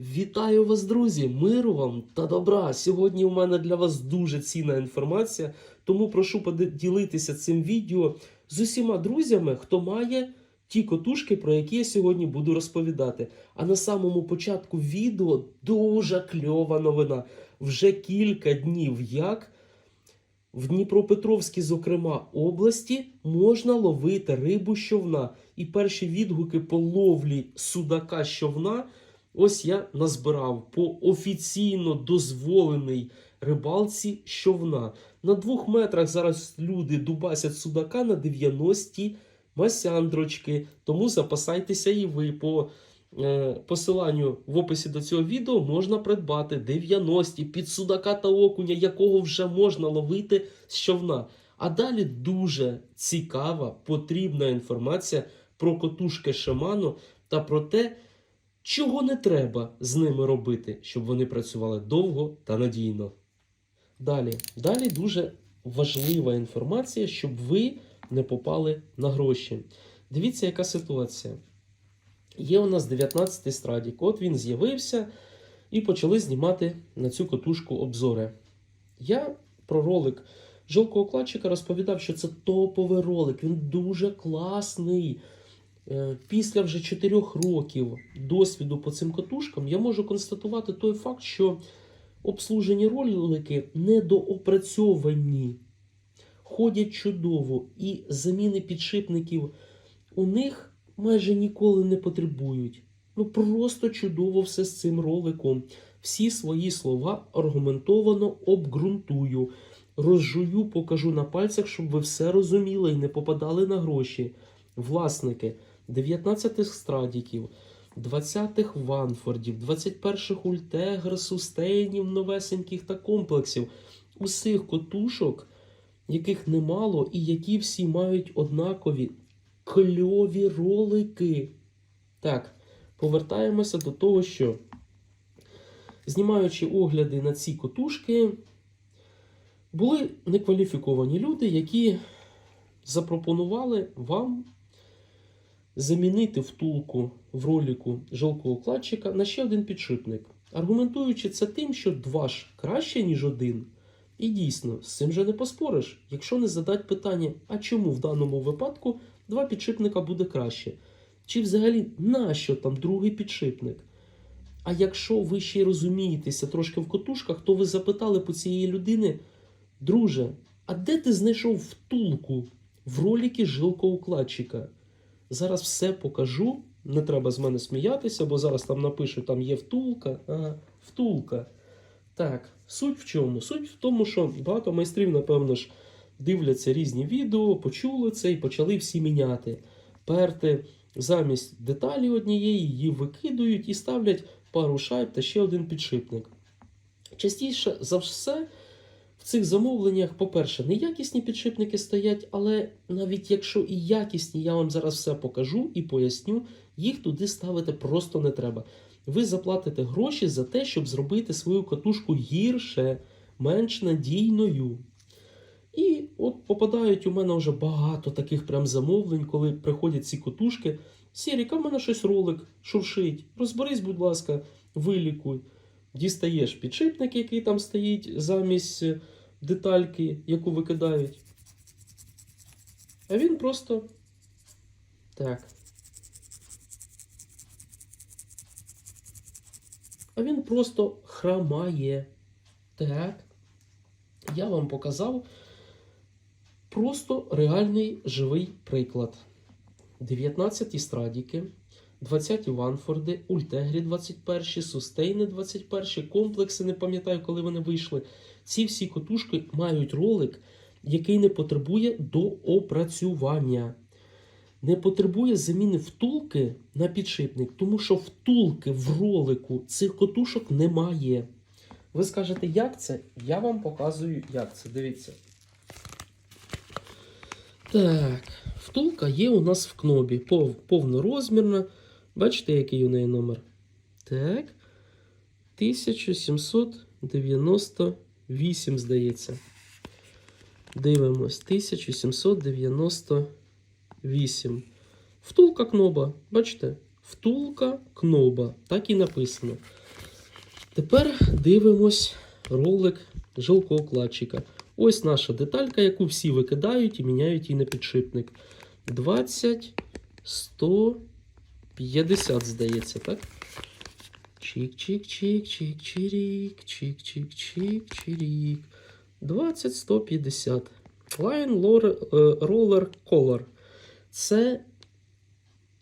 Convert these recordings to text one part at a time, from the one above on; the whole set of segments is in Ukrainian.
Вітаю вас, друзі! Миру вам та добра! Сьогодні у мене для вас дуже цінна інформація, тому прошу поділитися цим відео з усіма друзями, хто має ті котушки, про які я сьогодні буду розповідати. А на самому початку відео дуже кльова новина. Вже кілька днів як в Дніпропетровській, зокрема, області можна ловити рибу з човна. І перші відгуки по ловлі судака з човна ось я назбирав по офіційно дозволеній рибалці човна. На двох метрах зараз люди дубасять судака на 90 масяндрочки. Тому запасайтеся і ви по е, посиланню в описі до цього відео можна придбати 90 під судака та окуня, якого вже можна ловити з човна. А далі дуже цікава, потрібна інформація про котушки Шаману та про те, чого не треба з ними робити, щоб вони працювали довго та надійно. Далі, далі дуже важлива інформація, щоб ви не попали на гроші. Дивіться, яка ситуація. Є у нас 19-й страдік. От він з'явився і почали знімати на цю котушку обзори. Я про ролик Жовкого кладчика розповідав, що це топовий ролик, він дуже класний. Е, Після вже 4 років досвіду по цим котушкам я можу констатувати той факт, що обслужені ролики недоопрацьовані, ходять чудово, і заміни підшипників у них майже ніколи не потребують. Ну просто чудово все з цим роликом. Всі свої слова аргументовано обґрунтую. Розжую, покажу на пальцях, щоб ви все розуміли і не попадали на гроші. Власники 19-х страдіків, 20-х Ванфордів, 21-х Ультегр, Сустейнів, новесеньких та комплексів. Усіх котушок, яких немало, і які всі мають однакові кльові ролики. Так, повертаємося до того, що знімаючи огляди на ці котушки, були некваліфіковані люди, які запропонували вам замінити втулку в роліку жовтого кладчика на ще один підшипник, аргументуючи це тим, що два ж краще, ніж один. І дійсно, з цим же не поспориш, якщо не задать питання, а чому в даному випадку два підшипника буде краще? Чи взагалі нащо там другий підшипник? А якщо ви ще й розумієтеся трошки в котушках, то ви запитали по цієї людини, друже, а де ти знайшов втулку в роліки жилкоукладчика? Зараз все покажу. Не треба з мене сміятися, бо зараз там напишу, там є втулка. Ага, втулка. Так, суть в чому? Суть в тому, що багато майстрів, напевно ж, дивляться різні відео, почули це і почали всі міняти. Перти замість деталі однієї її викидують і ставлять пару шайб та ще один підшипник. Частіше за все. Цих замовленнях, по-перше, неякісні підшипники стоять, але навіть якщо і якісні, я вам зараз все покажу і поясню, їх туди ставити просто не треба. Ви заплатите гроші за те, щоб зробити свою катушку гірше, менш надійною. І от попадають у мене вже багато таких прям замовлень, коли приходять ці котушки. Сіріка, в мене щось ролик шуршить. Розберись, будь ласка, вилікуй. Дістаєш підшипник, який там стоїть замість детальки, яку викидають. А він просто так. А він просто храмає. Так. Я вам показав просто реальний живий приклад. 19 страдіки. 20 Ванфорди, Ультегрі 21, Сустейни 21, комплекси, не пам'ятаю, коли вони вийшли. Ці всі котушки мають ролик, який не потребує доопрацювання. Не потребує заміни втулки на підшипник, тому що втулки в ролику цих котушок немає. Ви скажете, як це? Я вам показую, як це. Дивіться. Так, втулка є у нас в кнобі, повнорозмірна. Бачите, який у неї номер? Так. 1798, здається. Дивимось. 1798. Втулка кноба. Бачите? Втулка кноба. Так і написано. Тепер дивимось ролик жилкоокладчика. Ось наша деталька, яку всі викидають і міняють її на підшипник. 20, 100, 50, здається, так? Чик-чик-чик, чик-чирік, чик-чик-чик, чирік. 20, 150. Line Roller, е, Color. Це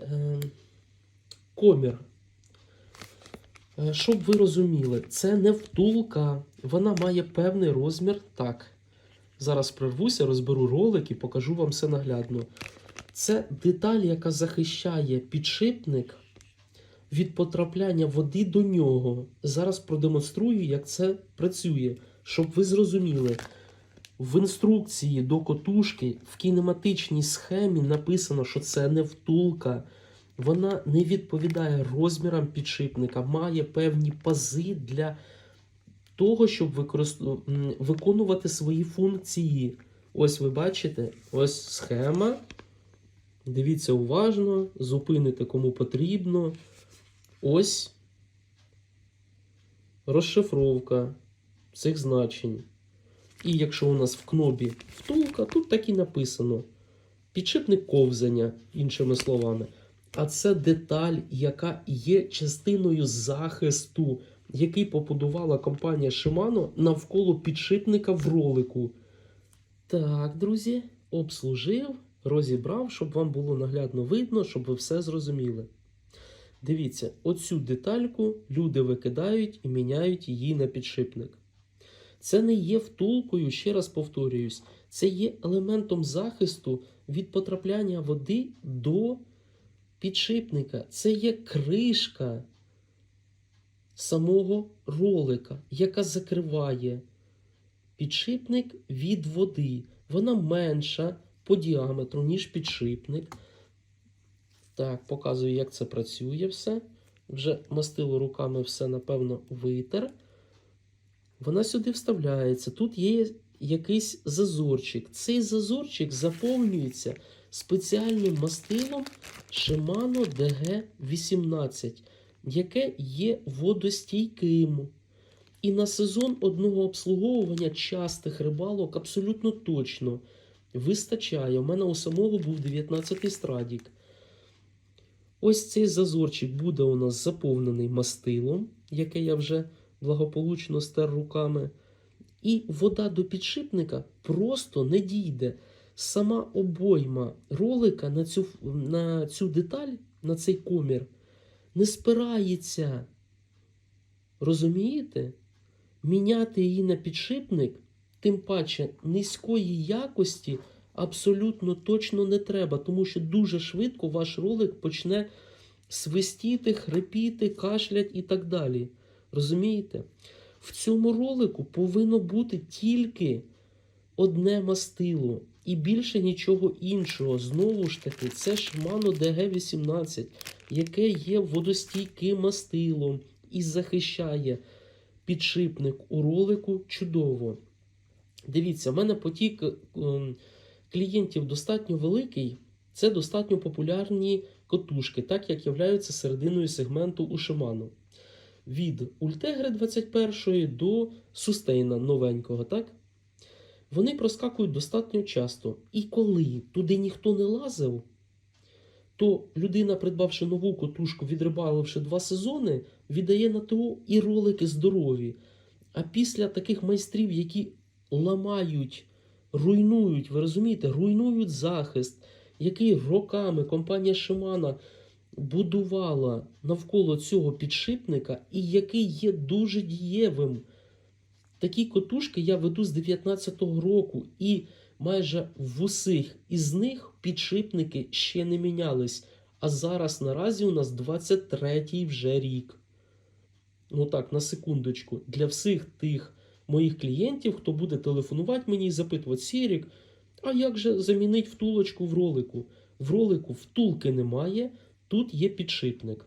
е, комір. Е, Щоб ви розуміли, це не втулка. Вона має певний розмір. Так. Зараз прервуся, розберу ролик і покажу вам все наглядно. Це деталь, яка захищає підшипник від потрапляння води до нього. Зараз продемонструю, як це працює, щоб ви зрозуміли. В інструкції до котушки в кінематичній схемі написано, що це не втулка. Вона не відповідає розмірам підшипника, має певні пази для того, щоб виконувати свої функції. Ось ви бачите, ось схема. Дивіться уважно, зупините кому потрібно. Ось розшифровка цих значень. І якщо у нас в кнопі втулка, тут так і написано. Підшипник ковзання, іншими словами. А це деталь, яка є частиною захисту, який побудувала компанія Shimano навколо підшипника в ролику. Так, друзі, обслужив, розібрав, щоб вам було наглядно видно, щоб ви все зрозуміли. Дивіться, оцю детальку люди викидають і міняють її на підшипник. Це не є втулкою, ще раз повторююсь, це є елементом захисту від потрапляння води до підшипника. Це є кришка самого ролика, яка закриває підшипник від води. Вона менша по діаметру, ніж підшипник. Так, показую, як це працює все. Вже мастило руками все, напевно, витер. Вона сюди вставляється. Тут є якийсь зазорчик. Цей зазорчик заповнюється спеціальним мастилом Shimano DG18, яке є водостійким. І на сезон одного обслуговування частих рибалок абсолютно точно вистачає. У мене у самого був 19-й страдік. Ось цей зазорчик буде у нас заповнений мастилом, яке я вже благополучно стер руками. І вода до підшипника просто не дійде. Сама обойма ролика на цю, на цю деталь, на цей комір, не спирається. Розумієте? Міняти її на підшипник, тим паче низької якості, абсолютно точно не треба, тому що дуже швидко ваш ролик почне свистіти, хрипіти, кашлять і так далі. Розумієте? В цьому ролику повинно бути тільки одне мастило і більше нічого іншого. Знову ж таки, це Shimano DG18, яке є водостійким мастилом і захищає підшипник у ролику чудово. Дивіться, в мене потік ем, клієнтів достатньо великий. Це достатньо популярні котушки, так як являються серединою сегменту у Shimano. Від Ультегри 21 до Сустейна новенького, так? Вони проскакують достатньо часто. І коли туди ніхто не лазив, то людина, придбавши нову котушку, відрибаливши два сезони, віддає на ТО і ролики здорові. А після таких майстрів, які ламають, руйнують, ви розумієте, руйнують захист, який роками компанія Shimano будувала навколо цього підшипника, і який є дуже дієвим. Такі котушки я веду з 19-го року, і майже в усіх із них підшипники ще не мінялись. А зараз наразі у нас 23-й вже рік. Ну так, на секундочку. Для всіх тих моїх клієнтів, хто буде телефонувати мені і запитувати, Сірік, а як же замінити втулочку в ролику? В ролику втулки немає, тут є підшипник.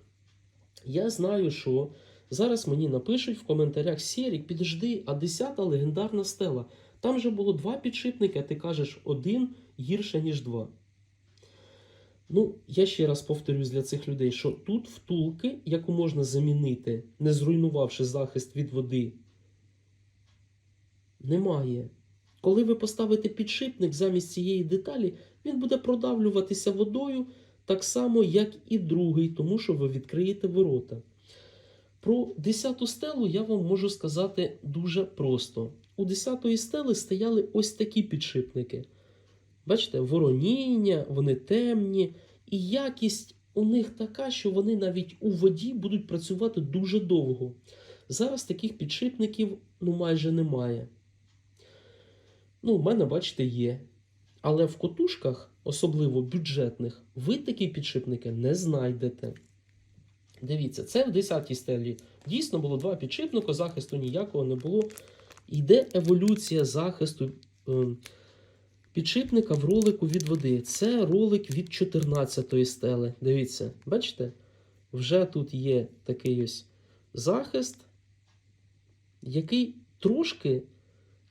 Я знаю, що зараз мені напишуть в коментарях Сірік, підожди, а 10-та легендарна стела. Там же було два підшипники, а ти кажеш один гірше, ніж два. Ну, я ще раз повторюсь для цих людей, що тут втулки, яку можна замінити, не зруйнувавши захист від води, немає. Коли ви поставите підшипник замість цієї деталі, він буде продавлюватися водою так само, як і другий, тому що ви відкриєте ворота. Про 10 стелу я вам можу сказати дуже просто. У 10 стели стояли ось такі підшипники. Бачите, вороніння, вони темні, і якість у них така, що вони навіть у воді будуть працювати дуже довго. Зараз таких підшипників ну, майже немає. Ну, у мене, бачите, є. Але в котушках, особливо бюджетних, ви такі підшипники не знайдете. Дивіться, це в 10-й стелі. Дійсно було два підшипника, захисту ніякого не було. Йде еволюція захисту е, підшипника в ролику від води. Це ролик від 14-ї стели. Дивіться, бачите? Вже тут є такий ось захист, який трошки,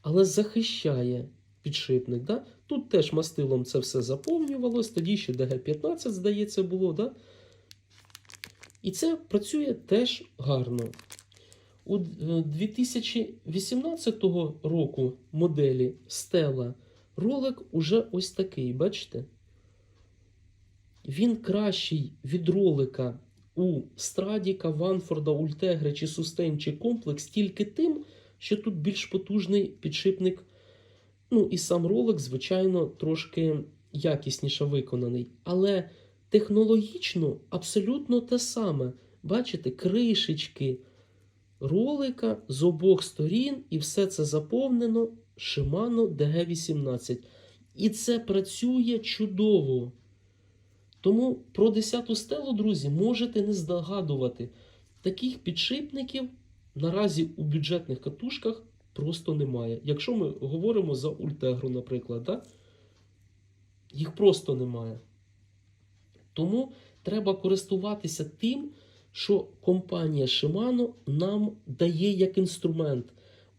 але захищає підшипник. Да? Тут теж мастилом це все заповнювалось, тоді ще ДГ-15, здається, було. Да? І це працює теж гарно. У е, 2018 року моделі Stella ролик уже ось такий, бачите? Він кращий від ролика у Страдіка, Ванфорда, Ультегри чи Сустейн чи Комплекс тільки тим, що тут більш потужний підшипник. Ну і сам ролик, звичайно, трошки якісніше виконаний. Але технологічно абсолютно те саме. Бачите, кришечки ролика з обох сторін, і все це заповнено Shimano DG18. І це працює чудово. Тому про 10 стелу, друзі, можете не здогадувати. Таких підшипників наразі у бюджетних катушках просто немає. Якщо ми говоримо за Ультегру, наприклад, да? їх просто немає. Тому треба користуватися тим, що компанія Shimano нам дає як інструмент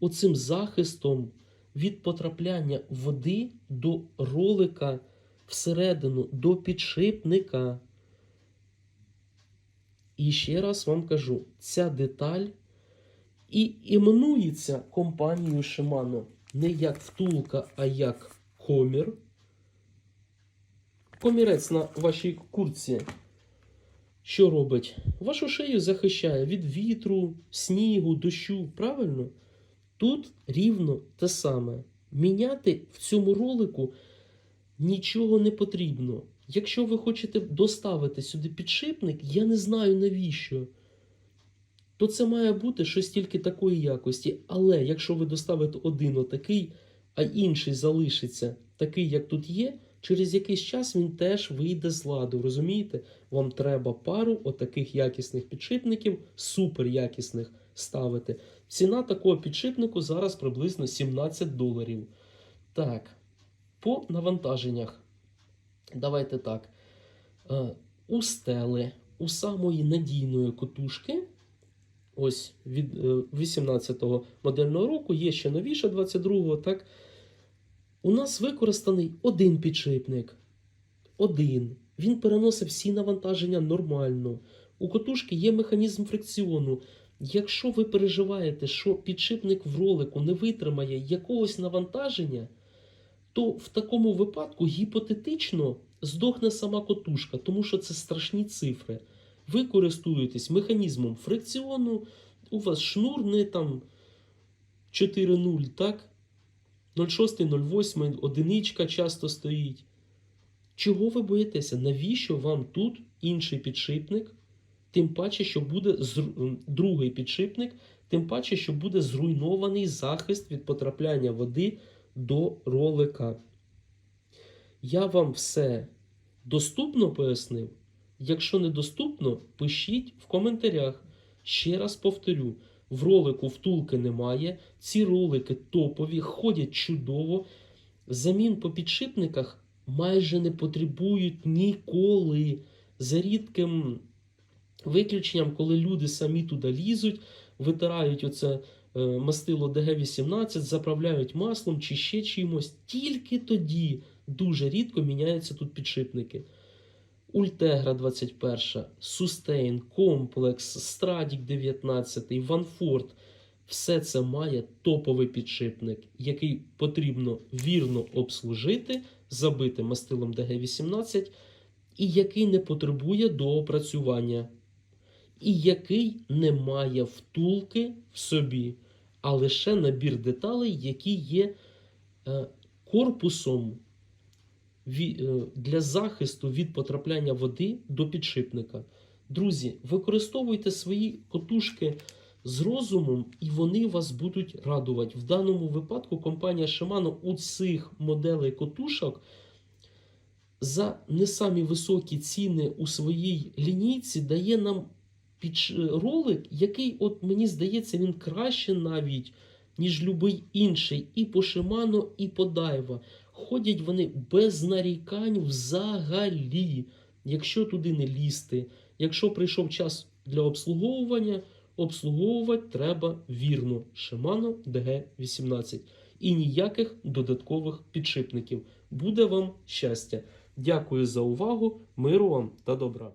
оцим захистом від потрапляння води до ролика всередину, до підшипника. І ще раз вам кажу, ця деталь і іменується компанією Shimano не як втулка, а як комір. Комірець на вашій куртці. Що робить? Вашу шию захищає від вітру, снігу, дощу. Правильно? Тут рівно те саме. Міняти в цьому ролику нічого не потрібно. Якщо ви хочете доставити сюди підшипник, я не знаю навіщо. То це має бути щось тільки такої якості. Але якщо ви доставите один отакий, а інший залишиться такий, як тут є, через якийсь час він теж вийде з ладу. Розумієте? Вам треба пару отаких якісних підшипників, супер якісних ставити. Ціна такого підшипнику зараз приблизно 17 доларів. Так, по навантаженнях. Давайте так. Е, У стели, у самої надійної котушки. Ось від 18-го модельного року, є ще новіше 22-го, так. У нас використаний один підшипник. Один. Він переносить всі навантаження нормально. У котушки є механізм фрикціону. Якщо ви переживаєте, що підшипник в ролику не витримає якогось навантаження, то в такому випадку гіпотетично здохне сама котушка, тому що це страшні цифри. Ви користуєтесь механізмом фрикціону, у вас шнур не там 4.0, так? 0,6, 0,8, одиничка часто стоїть. Чого ви боїтеся? Навіщо вам тут інший підшипник? Тим паче, що буде зру- другий підшипник, тим паче, що буде зруйнований захист від потрапляння води до ролика. Я вам все доступно пояснив. Якщо недоступно, пишіть в коментарях. Ще раз повторю: в ролику втулки немає. Ці ролики топові, ходять чудово. Замін по підшипниках майже не потребують ніколи. За рідким виключенням, коли люди самі туди лізуть, витирають оце е, мастило ДГ-18, заправляють маслом чи ще чимось. Тільки тоді дуже рідко міняються тут підшипники. Ультегра 21, Sustain, Комплекс, Страдік 19, Ванфорд. Все це має топовий підшипник, який потрібно вірно обслужити, забити мастилом ДГ-18, і який не потребує доопрацювання, і який не має втулки в собі, а лише набір деталей, які є е, корпусом для захисту від потрапляння води до підшипника. Друзі, використовуйте свої котушки з розумом, і вони вас будуть радувати. В даному випадку компанія Shimano у цих моделей котушок за не самі високі ціни у своїй лінійці дає нам підш- ролик, який, от мені здається, він краще навіть, ніж будь-який інший, і по Shimano, і по Daiwa. Ходять вони без нарікань взагалі, якщо туди не лізти. Якщо прийшов час для обслуговування, обслуговувати треба вірно Shimano DG18 і ніяких додаткових підшипників. Буде вам щастя! Дякую за увагу, миру вам та добра!